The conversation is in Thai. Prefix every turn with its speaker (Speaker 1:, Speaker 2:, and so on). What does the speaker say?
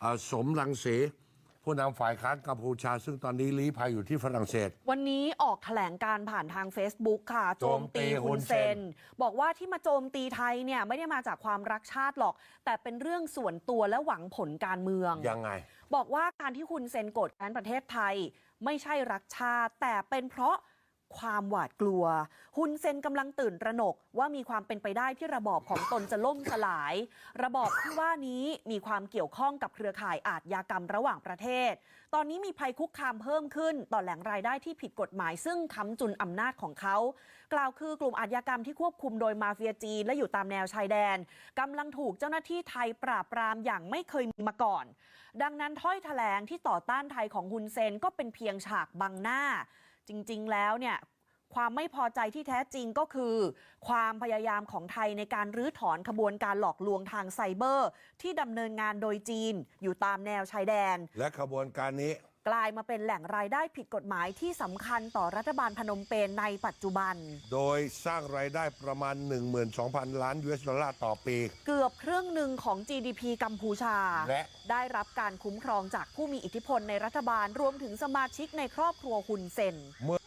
Speaker 1: เอ่อสมรังสีผู้นำฝ่ายค้านกัมพูชา ซึ่งตอนนี้ลี้ภัยอยู่ที่ฝรั่งเศส
Speaker 2: วันนี้ออกแถลงการผ่านทาง Facebook ค่ะ โจมตี
Speaker 1: โจมตี
Speaker 2: ฮุนเซ
Speaker 1: ฮุนเซ
Speaker 2: น
Speaker 1: น
Speaker 2: บอกว่าที่มาโจมตีไทยเนี่ยไม่ได้มาจากความรักชาติหรอก แต่เป็นเรื่องส่วนตัวและหวังผลการเมือง
Speaker 1: ยังไง
Speaker 2: บอกว่าการที่คุณเซนโกรธแค้นประเทศไทย ไม่ใช่รักชาติ แต่เป็นเพราะ ความหวาดกลัว ฮุนเซนกำลังตื่นตระหนกว่ามีความเป็นไปได้ที่ระบอบของตนจะล่มสลาย ระบอบที่ว่านี้มีความเกี่ยวข้องกับเครือข่ายอาทยากรรมระหว่างประเทศ ตอนนี้มีภัยคุกคามเพิ่มขึ้น ต่อแหล่งรายได้ที่ผิดกฎหมาย ซึ่งค้ำจุนอำนาจของเขา กล่าวคือกลุ่มอาชญากรรมที่ควบคุมโดยมาเฟียจีนและอยู่ตามแนวชายแดนกำลังถูกเจ้าหน้าที่ไทยปราบปรามอย่างไม่เคยมีมาก่อน ดังนั้นถ้อยแถลงที่ต่อต้านไทยของฮุนเซนก็เป็นเพียงฉากบังหน้า จริง ๆ แล้วเนี่ยความไม่พอใจที่แท้จริงก็คือ ความพยายามของไทยในการรื้อถอนขบวนการหลอกลวงทางไซเบอร์ ที่ดำเนินงานโดยจีนอยู่ตามแนวชายแดน
Speaker 1: และขบวนการนี้
Speaker 2: ลายมาเป็นแหล่งรายได้ผิดกฎหมายที่สำคัญต่อรัฐบาลพนมเปญในปัจจุบัน
Speaker 1: โดยสร้างรายได้ประมาณ 12,000 ล้าน US ดอลลาร์ต่อปี
Speaker 2: เกือบครึ่งหนึ่งของ GDP กัมพูชา
Speaker 1: และ
Speaker 2: ได้รับการคุ้มครองจากผู้มีอิทธิพลในรัฐบาลรวมถึงสมาชิกในครอบครัวฮุนเซน
Speaker 1: เมื่อ